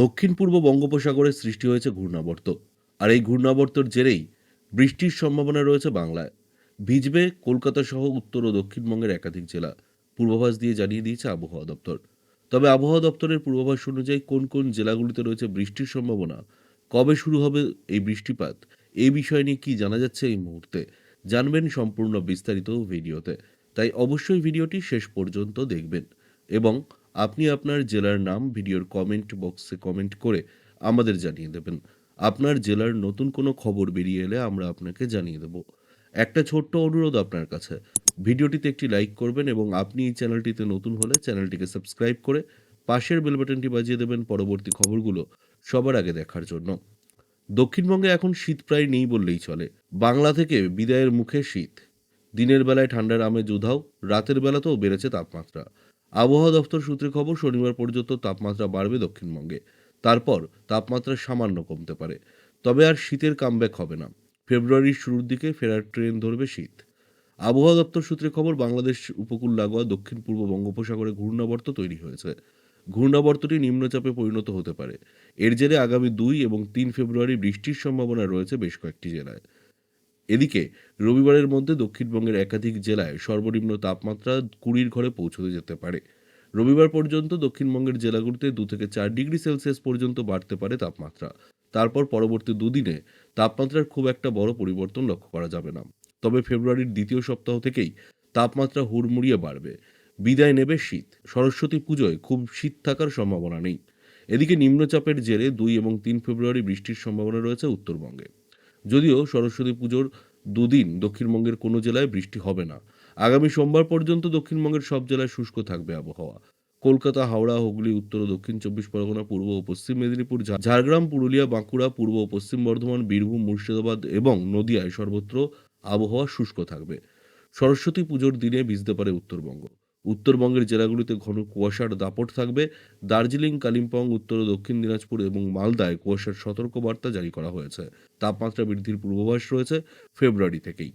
দক্ষিণ পূর্ব বঙ্গোপসাগরে সৃষ্টি হয়েছে ঘূর্ণাবর্ত। আর এই ঘূর্ণাবর্তর জেরেই বৃষ্টির সম্ভাবনা রয়েছে বাংলায়। ভিজবে কলকাতা সহ উত্তর ও দক্ষিণবঙ্গের একাধিক জেলা। পূর্বাভাস দিয়ে জানিয়ে দিয়েছে আবহাওয়া দপ্তর। তবে আবহাওয়া দপ্তরের পূর্বাভাস অনুযায়ী কোন কোন জেলাগুলিতে রয়েছে বৃষ্টির সম্ভাবনা, কবে শুরু হবে এই বৃষ্টিপাত এই বিষয় নিয়ে কি জানা যাচ্ছে এই মুহূর্তে, জানবেন সম্পূর্ণ বিস্তারিত ভিডিওতে। তাই অবশ্যই ভিডিওটি শেষ পর্যন্ত দেখবেন এবং আপনি আপনার জেলার নাম ভিডিওর কমেন্ট বক্সে কমেন্ট করে আমাদের জানিয়ে দেবেন। আপনার জেলার নতুন কোনো খবর বেরিয়ে এলে আমরা আপনাকে জানিয়ে দেব। একটা ছোট্ট অনুরোধ আপনার কাছে। ভিডিওটিতে একটি লাইক করবেন এবং আপনি এই চ্যানেলটিতে নতুন হলে চ্যানেলটিকে সাবস্ক্রাইব করে পাশের বেল বাটনটি বাজিয়ে দেবেন পরবর্তী খবরগুলো সবার আগে দেখার জন্য। দক্ষিণবঙ্গে এখন শীত প্রায় নেই বললেই চলে। বাংলা থেকে বিদায়ের মুখে শীত। দিনের বেলায় ঠান্ডার আমেজ উধাও, রাতের বেলাতেও বেড়েছে তাপমাত্রা। আবহাওয়া দপ্তর সূত্রে খবর, শনিবার পর্যন্ত তাপমাত্রা বাড়বে দক্ষিণবঙ্গে। তারপর তাপমাত্রা সামান্য কমতে পারে। তবে আর শীতের কামব্যাক হবে না। ফেব্রুয়ারির শুরুর দিকে ফেরার ট্রেন ধরবে শীত। আবহাওয়া দপ্তর সূত্রে খবর, বাংলাদেশ, উপকূল লাগোয়া, দক্ষিণ পূর্ব বঙ্গোপসাগরে ঘূর্ণাবর্ত তৈরি হয়েছে। ঘূর্ণাবর্তটি নিম্নচাপে পরিণত হতে পারে। এর জেরে আগামী দুই এবং তিন ফেব্রুয়ারি বৃষ্টির সম্ভাবনা রয়েছে বেশ কয়েকটি জেলায়। এদিকে রবিবারের মধ্যে দক্ষিণবঙ্গের একাধিক জেলায় সর্বনিম্ন তাপমাত্রা কুড়ির ঘরে পৌঁছতে যেতে পারে। রবিবার পর্যন্ত দক্ষিণবঙ্গের জেলাগুলিতে দু থেকে চার ডিগ্রি সেলসিয়াস পর্যন্ত বাড়তে পারে তাপমাত্রা। তারপর পরবর্তী দুদিনে তাপমাত্রার খুব একটা বড় পরিবর্তন লক্ষ্য করা যাবে না। তবে ফেব্রুয়ারির দ্বিতীয় সপ্তাহ থেকেই তাপমাত্রা হুড়মুড়িয়ে বাড়বে। বিদায় নেবে শীত। সরস্বতী পুজোয় খুব শীত থাকার সম্ভাবনা নেই। এদিকে নিম্নচাপের জেরে দুই এবং তিন ফেব্রুয়ারি বৃষ্টির সম্ভাবনা রয়েছে উত্তরবঙ্গে। যদিও সরস্বতী পুজোর দুদিন দক্ষিণবঙ্গের কোনো জেলায় বৃষ্টি হবে না। আগামী সোমবার পর্যন্ত দক্ষিণবঙ্গের সব জেলায় শুষ্ক থাকবে আবহাওয়া। কলকাতা, হাওড়া, হুগলি, উত্তর ও দক্ষিণ চব্বিশ পরগনা, পূর্ব ও পশ্চিম মেদিনীপুর ঝাড়গ্রাম, পুরুলিয়া, বাঁকুড়া, পূর্ব ও পশ্চিম বর্ধমান, বীরভূম, মুর্শিদাবাদ এবং নদিয়ায় সর্বত্র আবহাওয়া শুষ্ক থাকবে। সরস্বতী পুজোর দিনে ভিজতে পারে উত্তরবঙ্গ। উত্তরবঙ্গের জেলাগুলিতে ঘন কুয়াশার দাপট থাকবে। দার্জিলিং, কালিম্পং, উত্তর ও দক্ষিণ দিনাজপুর এবং মালদায় কুয়াশার সতর্কবার্তা জারি করা হয়েছে। তাপমাত্রা বৃদ্ধির পূর্বাভাস রয়েছে ফেব্রুয়ারি থেকেই।